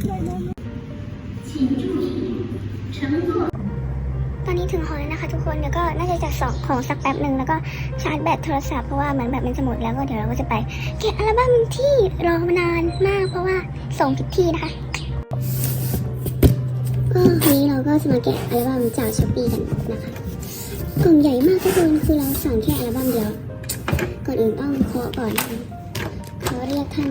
ตอนนี้ถึงหอแล้วนะคะทุกคนเดี๋ยวก็น่าจะจัดสอบของสักแป๊บหนึ่งแล้วก็ชาร์จแบตโทรศัพท์เพราะว่าเหมือนแบบมันจะหมดแล้วก็เดี๋ยวเราก็จะไปเก็บอัลบั้มที่รอมานานมาก เพราะว่าส่งผิดที่นะคะก็วันนี้เราก็จะมาแกะอัลบั้มจากช้อปปี้กันนะคะกล่องใหญ่มากทุกคนคือเราสั่งแค่อัลบั้มเดียว ก่อนอื่นต้องเคาะก่อนนะคะเขาเรียกท่าน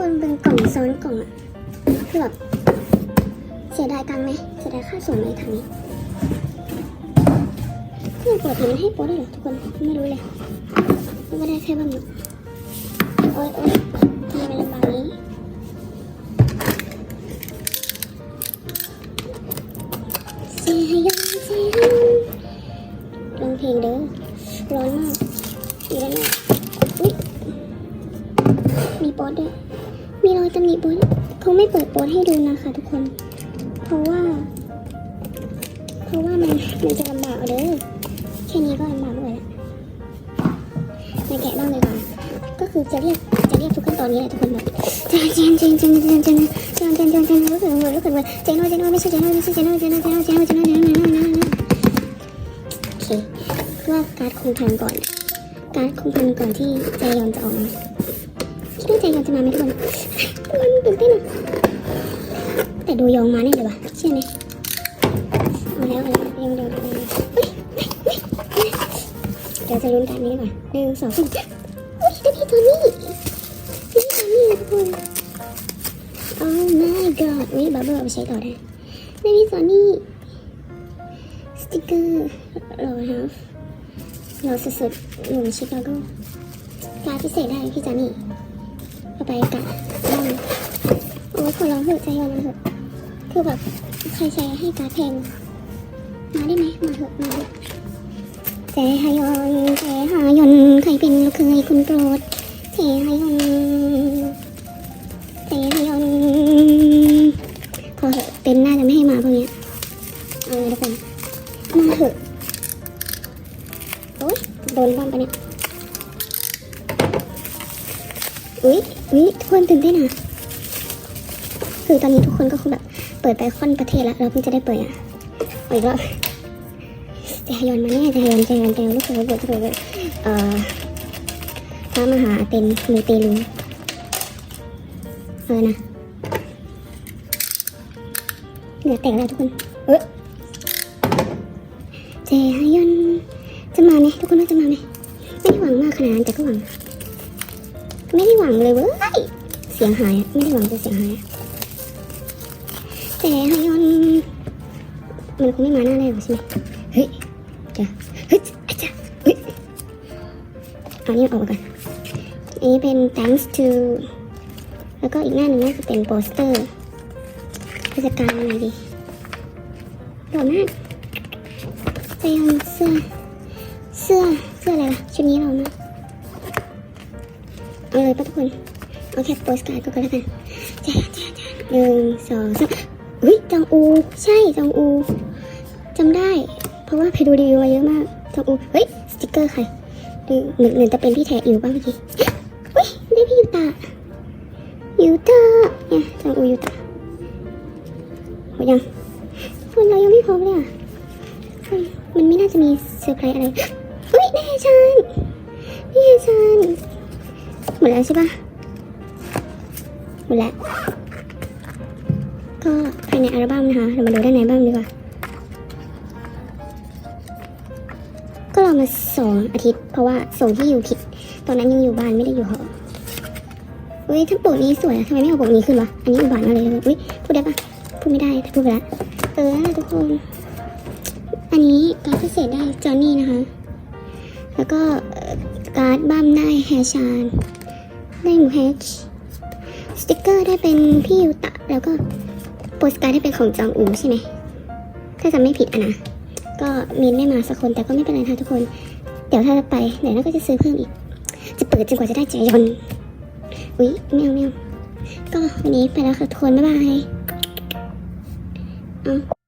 คนเป็นกล่องซ้อนกล่องอะคือแบบเสียดายตังค์ไหมเสียดายค่าส่งไหมทางนี้เพื่อนปวดมันให้โป๊ได้เหรอทุกคนไม่รู้เลยไม่ได้แค่บางอย่างโอ๊ยโอ๊ย ให้ดูนะคะทุกคน เพราะว่า เพราะว่ามันมันจะลำบากเอาเด้อแค่นี้ก็ลำบากด้วยแล้วมาแกะบ้างเลยก่อนก็คือจะเรียกจะเรียกทุกขั้นตอนนี้แหละทุกคนแบบเจนเจนเจนเจนเจนเจนเจนเจนเจนเจนรู้สึกว่ารู้สึกว่าเจนโนเจนโนไม่ใช่เจนโนไม่ใช่เจนโนเจนโนเจนโนเจนโนเจนโนเจนโนเจนโนเจนโนโอเคว่าการ์ดคงทางก่อน การ์ดคงทางก่อนที่ใจยอมจะออกมาคิดว่าใจยอมจะมาไหมทุกคนมันตื่นเต้นอะ แต่ดูยองมาแน่เลยว่ะเชื่อไหมเอาแล้วเอาแล้วยังเดี๋ยวเดี๋ยวเดี๋ยวเฮ้ยเฮ้ยเฮ้ยเดี๋ยวจะลุ้นกันนี้ก่อนหนึ่งสองสามเฮ้ยได้พี่ตัวนี้พี่ตัวนี้นะทุกคน Oh my god อุ้ยบับเบิ้ลเอาไปใช้ต่อได้ได้พี่ตัวนี้สติกเกอร์รอฮาฟรอสุดๆหนุ่มชิคาโกการพิเศษได้พี่จานี่เอาไปกะบ้างโอ้ยขอร้องเถอะใจยอมมาเถอะ คือแบบใครใช้ให้การดแพงมาได้ไหมมาเถอะมาเถอะเจฮายอนเจฮายอนใครเป็นลูกเคยคุณโปรดเจฮายอนเจฮายอนพอเถอะเต็นน่าจะไม่ให้มาพวกเนี้ยเอาเลยทุกคนมาเถอะโอ๊ยโดนบ้อมปะเนี่ยอุ๊ยอุ๊ยทุกคนตื่นเต้นอะคือตอนนี้ทุกคนก็คงแบบ เปิดไปค่อนประเทศแล้วเราเพิ่งจะได้เปิดอะอีกรอบจฮยอนมาแน่จฮยอนจฮยอนจฮยอนลูกเสือเบิดลูกเสือเบิดเอ่อพระมหาเต็นมูเตลูเออนะเหนือแตกแล้วทุกคนเออเจฮยอนจะมาไหมทุกคนว่าจะมาไหมไม่ได้หวังมากขนาดนั้นแต่ก็หวัง ไม่ได้หวังเลยเว้ยเสียงหายไม่ได้หวังจะเสียงหายอะ แต่ฮยอนมันคงไม่มาหน้าแรกหรอกใช่ไหมเฮ้ยจ้ะเฮ้ยอาจ้ะเฮ้ยเอานี่ออกมาก่อนอันนี้เป็น thanks to แล้วก็อีกหน้าหนึ่งน่าจะเป็นโปสเตอร์ผู้จัดการอะไรดีหล่อมากใจยอนเสื้อ เสื้อ เสื้ออะไรล่ะชุดนี้หล่อมากเอาเลยปะทุกคน เอาแค่โปสการ์ดก็แล้วกันจ้าจ้าจ้าหนึ่งสองสาม เฮ้ยจองอู ใช่จองอูจำได้ เพราะว่าไปดูรีวิวมาเยอะมากจองอูเฮ้ยสติกเกอร์ใครหรือเหมือนเหมือนจะเป็นพี่แทอยู่บ้างเมื่อกี้เฮ้ยได้พี่ยูตายูตาเนี่ยจองอูยูตาหยังคนเรายังไม่พร้อมเลยอะมันไม่น่าจะมีเซอร์ไพรส์อะไรเฮ้ยแน่ชันนี่ชันหมดแล้วใช่ปะหมดแล้ว ก็ภายในอัลบั้มนะคะ เรามาดูด้านในบ้างดีกว่า ก็รอมาสองอาทิตย์ เพราะว่าส่งที่อยู่ผิด ตอนนั้นยังอยู่บ้านไม่ได้อยู่หอเฮ้ยถ้าปกนี้สวยทำไมไม่เอาปกนี้ขึ้นวะ อันนี้อุบาทมากเลยอุ้ยพูดได้ปะพูดไม่ได้แต่พูดไปละเออทุกคน อันนี้การพิเศษได้จอห์นนี่นะคะ แล้วก็การ์ดบั้มได้แฮชานได้หมูแฮชสติกเกอร์ได้เป็นพี่ยูตะแล้วก็ โปสการ์ดได้เป็นของจองอูใช่ไหมถ้าจำไม่ผิดอะนะ ก็มีนไม่มาสักคนแต่ก็ไม่เป็นไรค่ะทุกคน เดี๋ยวถ้าจะไปเดี๋ยวน่าก็จะซื้อเพิ่มอีก จะเปิดจนกว่าจะได้เจยอนอุ้ยแมวแมวก็วันนี้ไปแล้วค่ะทุกคนบ๊ายบายเอ